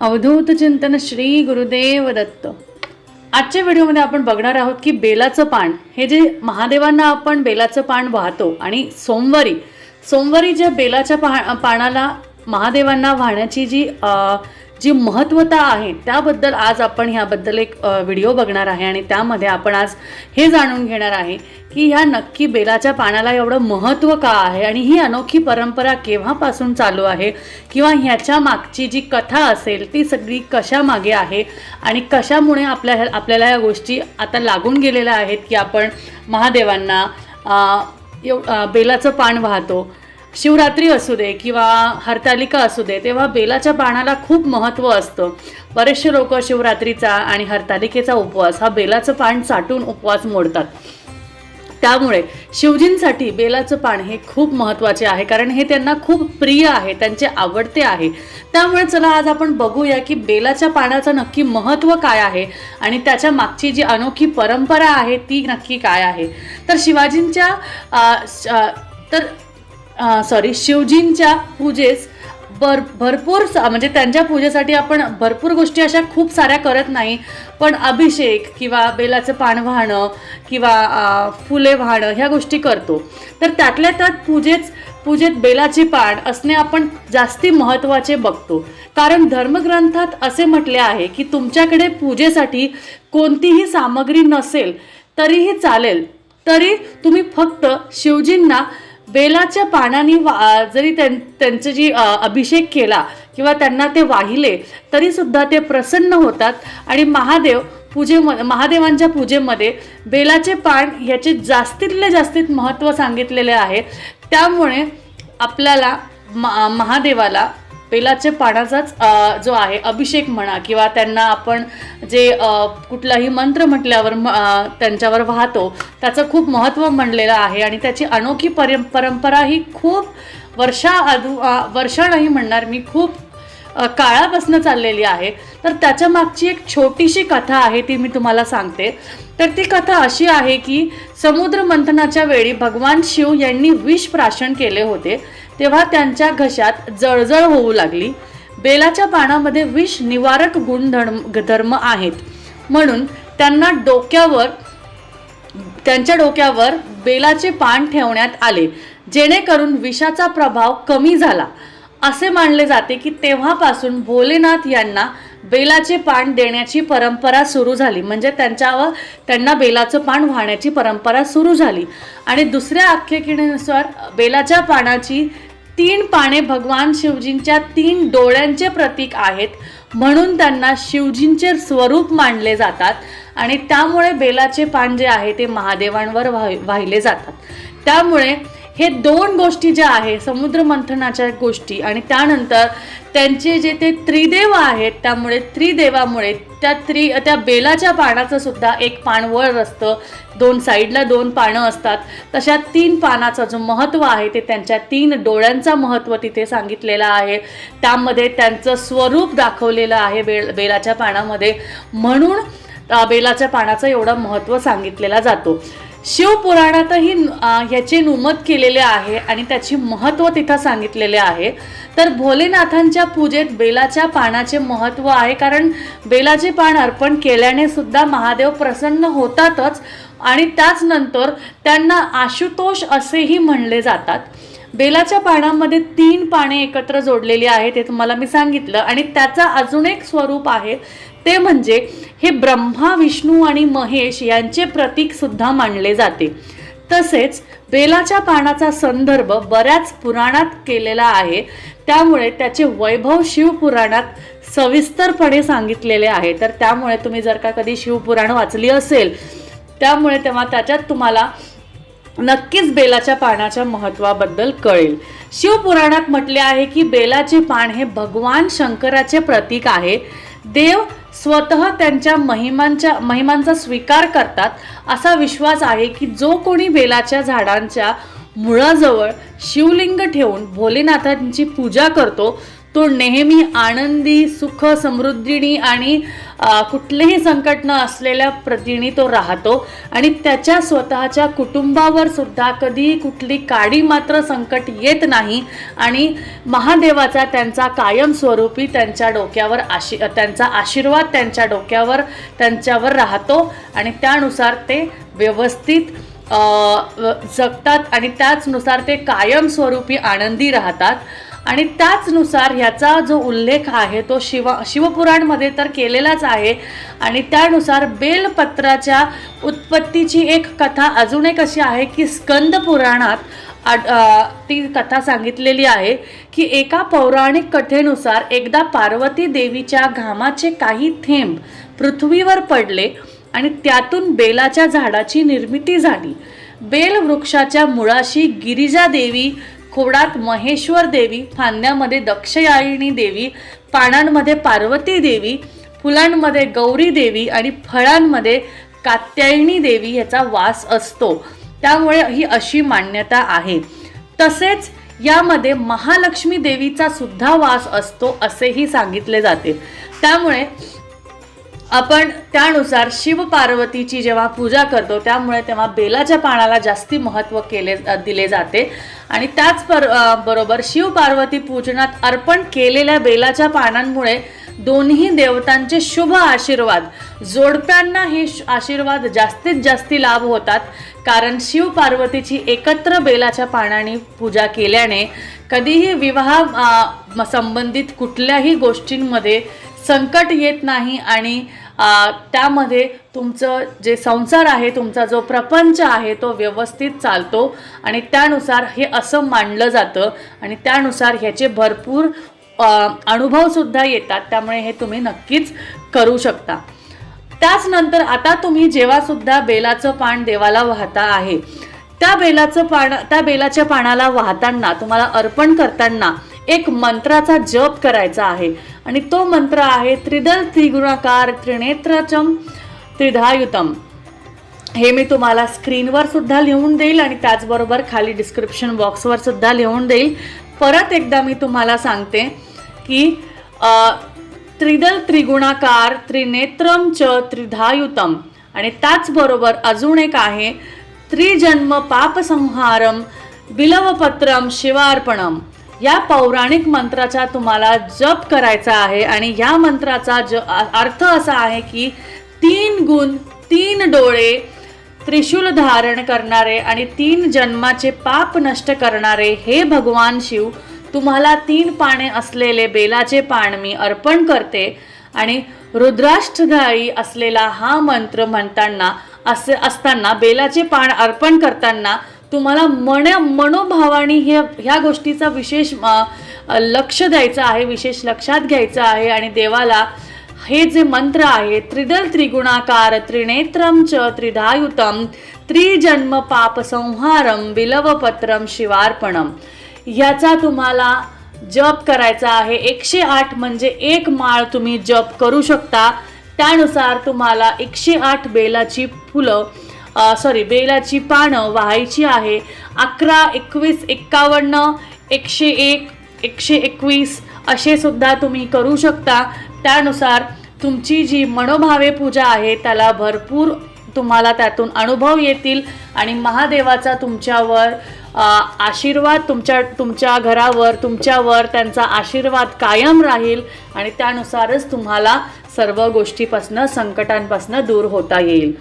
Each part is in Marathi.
अवधूत चिंतन श्री गुरुदेव दत्त. आजच्या व्हिडिओमध्ये आपण बघणार आहोत की बेलाचं पान हे जे महादेवांना आपण बेलाचं पान वाहतो आणि सोमवारी सोमवारी ज्या बेलाच्या पा पानाला महादेवांना वाहण्याची जी जी महत्त्वता आहे त्याबद्दल आज आपण ह्याबद्दल एक व्हिडिओ बघणार आहे आणि त्यामध्ये आपण आज हे जाणून घेणार आहे की ह्या नक्की बेलाच्या पानाला एवढं महत्त्व का आहे? आणि ही अनोखी परंपरा केव्हापासून चालू आहे? किंवा ह्याच्या मागची जी कथा असेल ती सगळी कशामागे आहे? आणि कशामुळे आपल्या आपल्याला या गोष्टी आता लागून गेलेल्या आहेत की आपण महादेवांना एव बेलाचं पान वाहतो? शिवरात्री असू दे किंवा हरतालिका असू दे तेव्हा बेलाच्या पानाला खूप महत्त्व असतं. बरेचसे लोक शिवरात्रीचा आणि हरतालिकेचा उपवास हा बेलाचं पान चाटून उपवास मोडतात. त्यामुळे शिवजींसाठी बेलाचं पान हे खूप महत्त्वाचे आहे कारण हे त्यांना खूप प्रिय आहे त्यांचे आवडते आहे. त्यामुळे चला आज आपण बघूया की बेलाच्या पानाचं नक्की महत्त्व काय आहे आणि त्याच्या मागची जी अनोखी परंपरा आहे ती नक्की काय आहे. तर शिवाजींच्या श- तर सॉरी शिवजींच्या पूजेस भर भरपूर स- म्हणजे त्यांच्या पूजेसाठी आपण भरपूर गोष्टी अशा खूप साऱ्या करत नाही. पण अभिषेक किंवा बेलाचं पान वाहणं किंवा फुले वाहणं ह्या गोष्टी करतो. तर त्यातल्या त्यात पूजेच पूजेत बेलाची पान असणे आपण जास्ती महत्त्वाचे बघतो. कारण धर्मग्रंथात असे म्हटले आहे की तुमच्याकडे पूजेसाठी कोणतीही सामग्री नसेल तरीही चालेल. तरी तुम्ही फक्त शिवजींना बेलाच्या पानाने वा जरी त्यां त्यांचं जी अभिषेक केला किंवा त्यांना ते वाहिले तरी सुद्धा ते प्रसन्न होतात. आणि महादेव पूजेमध्ये महादेवांच्या पूजेमध्ये बेलाचे पान ह्याचे जास्तीतले जास्तीत महत्त्व सांगितलेले आहे. त्यामुळे आपल्याला म- महादेवाला बेलाच्या पानाचाच जो आहे अभिषेक म्हणा किंवा त्यांना आपण जे कुठलाही मंत्र म्हटल्यावर त्यांच्यावर वाहतो त्याचं खूप महत्त्व म्हणलेलं आहे आणि त्याची अनोखी परं परंपरा ही खूप वर्षा आधू वर्षा नाही म्हणणार मी खूप काळापासून चाललेली आहे. तर त्याच्या मागची एक छोटीशी कथा आहे ती मी तुम्हाला सांगते. तर ती कथा अशी आहे की समुद्र मंथनाच्या वेळी भगवान शिव यांनी विष प्राशन केले होते. तेव्हा त्यांच्या घशात जळजळ होऊ लागली. बेलाच्या पानामध्ये विष निवारक गुणधर्म धर्म आहेत. म्हणून त्यांना डोक्यावर त्यांच्या डोक्यावर बेलाचे पान ठेवण्यात आले जेणेकरून विषाचा प्रभाव कमी झाला. असे मानले जाते की तेव्हापासून भोलेनाथ यांना बेलाचे पान देण्याची परंपरा सुरू झाली. म्हणजे त्यांच्यावर त्यांना बेलाचं पान वाहण्याची परंपरा सुरू झाली. आणि दुसऱ्या आख्यायिकेनुसार बेलाच्या पानाची तीन पाने भगवान शिवजींच्या तीन डोळ्यांचे प्रतीक आहेत म्हणून त्यांना शिवजींचे स्वरूप मानले जातात आणि त्यामुळे बेलाचे पान जे आहे ते महादेवांवर वाहिले जातात. त्यामुळे हे दोन गोष्टी ज्या आहे समुद्र मंथनाच्या गोष्टी आणि त्यानंतर त्यांचे जे ते त्रिदेव आहेत त्यामुळे त्रिदेवामुळे त्या त्रि त्या बेलाच्या पानाचं सुद्धा एक पान वर असतं. दोन साईडला दोन पानं असतात. तशा तीन पानाचं जो महत्त्व आहे ते त्यांच्या तीन डोळ्यांचा महत्त्व तिथे सांगितलेलं आहे. त्यामध्ये त्यांचं स्वरूप दाखवलेलं आहे बेल बेलाच्या पानामध्ये. म्हणून बेलाच्या पानाचं एवढं महत्त्व सांगितलेला जातो. शिवपुराणातही ह्याचे नुमत केलेले आहे आणि त्याची महत्त्व तिथं सांगितलेले आहे. तर भोलेनाथांच्या पूजेत बेलाच्या पानाचे महत्त्व आहे कारण बेलाचे पान अर्पण केल्याने सुद्धा महादेव प्रसन्न होतातच आणि त्याचनंतर त्यांना आशुतोष असेही म्हणले जातात. बेलाच्या पानामध्ये तीन पाने एकत्र जोडलेली आहेत ते तुम्हाला मी सांगितलं आणि त्याचा अजून एक स्वरूप आहे. ते म्हणजे हे ब्रह्मा विष्णू आणि महेश यांचे प्रतीक सुद्धा मानले जाते. तसेच बेलाच्या पानाचा संदर्भ बऱ्याच पुराणात केलेला आहे. त्यामुळे त्याचे वैभव शिवपुराणात सविस्तरपणे सांगितलेले आहे. तर त्यामुळे तुम्ही जर का कधी शिवपुराण वाचली असेल त्यामुळे तेव्हा त्याच्यात तुम्हाला नक्कीच बेलाच्या पानाच्या महत्वाबद्दल कळेल. शिवपुराणात म्हटले आहे की बेलाचे पान हे भगवान शंकराचे प्रतीक आहे. देव स्वतः त्यांच्या महिमांच्या महिमांचा स्वीकार करतात असा विश्वास आहे की जो कोणी बेलाच्या झाडांच्या मुळाजवळ शिवलिंग ठेवून भोलेनाथांची पूजा करतो तो नेहमी आनंदी सुख समृद्धीनी आणि कुठलेही संकट न असलेल्या प्रतीने तो राहतो. आणि त्याच्या स्वतःच्या कुटुंबावर सुद्धा कधी कुठली काडी मात्र संकट येत नाही आणि महादेवाचा त्यांचा कायमस्वरूपी त्यांच्या डोक्यावर आशी त्यांचा आशीर्वाद त्यांच्या डोक्यावर त्यांच्यावर राहतो. आणि त्यानुसार ते व्यवस्थित जगतात आणि त्याचनुसार ते कायमस्वरूपी आनंदी राहतात. आणि त्याचनुसार ह्याचा जो उल्लेख आहे तो शिव शिवपुराणमध्ये तर केलेलाच आहे. आणि त्यानुसार बेलपत्राच्या उत्पत्तीची एक कथा अजून एक अशी आहे की स्कंद पुराणात ती कथा सांगितलेली आहे की एका पौराणिक कथेनुसार एकदा पार्वती देवीच्या घामाचे काही थेंब पृथ्वीवर पडले आणि त्यातून बेलाच्या झाडाची निर्मिती झाली. बेल वृक्षाच्या मुळाशी गिरिजा देवी खोडात महेश्वर देवी फांद्यामध्ये दक्षयायिणी देवी पानांमध्ये पार्वती देवी फुलांमध्ये गौरी देवी आणि फळांमध्ये कात्यायणी देवी ह्याचा वास असतो. त्यामुळे ही अशी मान्यता आहे. तसेच यामध्ये महालक्ष्मी देवीचा सुद्धा वास असतो असेही सांगितले जाते. त्यामुळे आपण त्यानुसार शिव पार्वतीची जेव्हा पूजा करतो त्यामुळे तेव्हा बेलाच्या पानाला जास्ती महत्त्व केले दिले जाते. आणि त्याच पर बरोबर शिव पार्वती पूजनात अर्पण केलेल्या बेलाच्या पानांमुळे दोन्ही देवतांचे शुभ आशीर्वाद जोडप्यांना हे आशीर्वाद जास्तीत जास्ती लाभ होतात. कारण शिव पार्वतीची एकत्र बेलाच्या पानाने पूजा केल्याने कधीही विवाह संबंधित कुठल्याही गोष्टींमध्ये संकट येत नाही आणि त्यामध्ये तुमचं जे संसार आहे तुमचा जो प्रपंच आहे तो व्यवस्थित चालतो. आणि त्यानुसार हे असं मानलं जातं. आणि त्यानुसार ह्याचे भरपूर अनुभवसुद्धा येतात. त्यामुळे हे तुम्ही नक्कीच करू शकता. त्याचनंतर आता तुम्ही जेव्हासुद्धा बेलाचं पान देवाला वाहता आहे त्या बेलाचं पान त्या बेलाच्या पानाला वाहताना तुम्हाला अर्पण करताना एक मंत्राचा जप करायचा आहे. आणि तो मंत्र आहे त्रिदल त्रिगुणाकार त्रिनेत्रचम त्रिधायुतम. हे मी तुम्हाला स्क्रीनवर सुद्धा लिहून देईल आणि त्याचबरोबर खाली डिस्क्रिप्शन बॉक्सवर सुद्धा लिहून देईल. परत एकदा मी तुम्हाला सांगते की त्रिदल त्रिगुणाकार त्रिनेत्रम च त्रिधायुतम. आणि त्याचबरोबर अजून एक आहे त्रिजन्म पापसंहारम बिलवपत्रम शिवार्पणम. या पौराणिक मंत्राचा तुम्हाला जप करायचा आहे आणि या मंत्राचा ज अर्थ असा आहे की तीन गुण तीन डोळे त्रिशूल धारण करणारे आणि तीन जन्माचे पाप नष्ट करणारे हे भगवान शिव तुम्हाला तीन पाने असलेले बेलाचे पान मी अर्पण करते आणि रुद्राष्टधारी असलेला हा मंत्र म्हणताना असे असताना बेलाचे पान अर्पण करताना तुम्हाला मन मनोभावाने हे ह्या गोष्टीचा विशेष लक्ष द्यायचं आहे विशेष लक्षात घ्यायचं आहे आणि देवाला हे जे मंत्र आहे त्रिदल त्रिगुणाकार त्रिनेत्रम च त्रिधायुतम त्रिजन्म पाप संहारम शिवार्पणम. ह्याचा तुम्हाला जप करायचा आहे. एकशे आठ म्हणजे एक माळ तुम्ही जप करू शकता. त्यानुसार तुम्हाला एकशे आठ बेलाची फुलं सॉरी बेलाची पानं व्हायची आहे. अकरा एकवीस एक्कावन्न एकशे एक एकशे एकवीस असे सुद्धा तुम्ही करू शकता. त्यानुसार तुमची जी मनोभावे पूजा आहे त्याला भरपूर तुम्हाला त्यातून अनुभव येतील आणि महादेवाचा तुमच्यावर आशीर्वाद तुमच्या तुमच्या घरावर तुमच्यावर त्यांचा आशीर्वाद कायम राहील आणि त्यानुसारच तुम्हाला सर्व गोष्टीपासनं संकटांपासनं दूर होता येईल.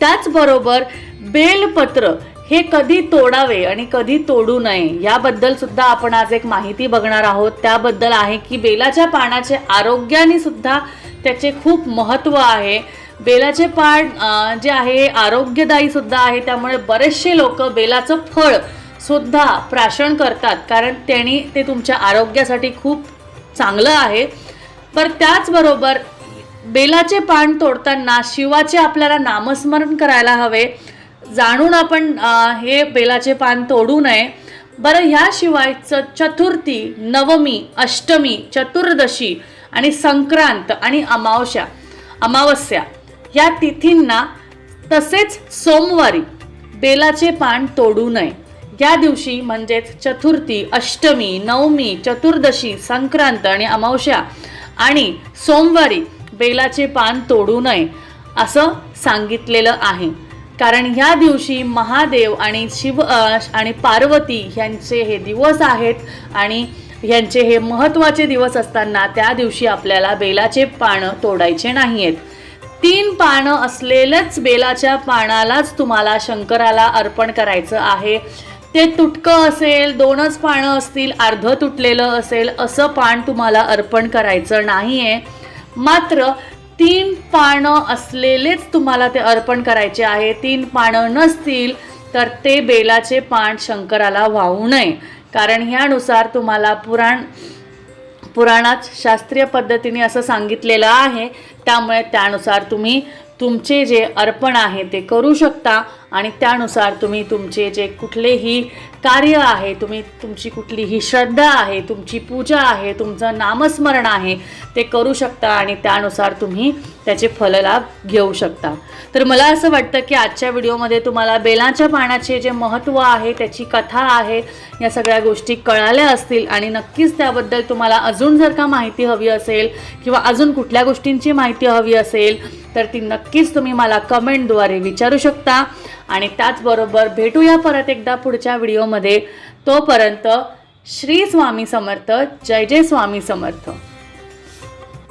त्याचबरोबर बेलपत्र हे कधी तोडावे आणि कधी तोडू नये याबद्दल सुद्धा आपण आज एक माहिती बघणार आहोत. त्याबद्दल आहे की बेलाच्या पानाचे आरोग्याने सुद्धा त्याचे खूप महत्त्व आहे. बेलाचे पान जे आहे आरोग्यदायी सुद्धा आहे. त्यामुळे बरेचसे लोक बेलाचं फळ सुद्धा प्राशन करतात. कारण त्यांनी ते तुमच्या आरोग्यासाठी खूप चांगलं आहे. पर त्याचबरोबर बेलाचे पान तोडताना शिवाचे आपल्याला नामस्मरण करायला हवे. जाणून आपण हे बेलाचे पान तोडू नये. बरं ह्याशिवाय च चतुर्थी नवमी अष्टमी चतुर्दशी आणि संक्रांत आणि अमावस्या अमावस्या या तिथींना तसेच सोमवारी बेलाचे पान तोडू नये. या दिवशी म्हणजेच चतुर्थी अष्टमी नवमी चतुर्दशी संक्रांत आणि अमावस्या आणि सोमवारी बेलाचे पान तोडू नये असं सांगितलेलं आहे. कारण ह्या दिवशी महादेव आणि शिव आणि पार्वती यांचे हे दिवस आहेत आणि यांचे हे महत्त्वाचे दिवस असताना त्या दिवशी आपल्याला बेलाचे पानं तोडायचे नाही आहेत तीन पानं असलेलंच बेलाच्या पानालाच तुम्हाला शंकराला अर्पण करायचं आहे. ते तुटकं असेल दोनच पानं असतील अर्ध तुटलेलं असेल असं पान तुम्हाला अर्पण करायचं नाही आहे मात्र तीन पानं असलेलेच तुम्हाला ते अर्पण करायचे आहे. तीन पानं नसतील तर ते बेलाचे पान शंकराला वाहू नये. कारण ह्यानुसार तुम्हाला पुराण पुराणात शास्त्रीय पद्धतीने असं सांगितलेलं आहे. त्यामुळे त्यानुसार तुम्ही तुमचे जे अर्पण आहे ते करू शकता आणि त्यानुसार तुम्ही तुमचे जे कुठलेही कार्य आहे तुम्ही तुमची कुठलीही श्रद्धा आहे तुमची पूजा आहे तुमचं नामस्मरण आहे ते करू शकता आणि त्यानुसार तुम्ही त्याचे फललाभ घेऊ शकता. तर मला असं वाटतं की आजच्या व्हिडिओमध्ये तुम्हाला बेलाच्या पानाचे जे महत्त्व आहे त्याची कथा आहे या सगळ्या गोष्टी कळाल्या असतील आणि नक्कीच त्याबद्दल तुम्हाला अजून जर का माहिती हवी असेल किंवा अजून कुठल्या गोष्टींची माहिती हवी असेल तर ती नक्कीच तुम्ही मला कमेंटद्वारे विचारू शकता. आणि त्याचबरोबर भेटूया परत एकदा पुढच्या व्हिडिओमध्ये. तोपर्यंत श्री स्वामी समर्थ जय जय स्वामी समर्थ.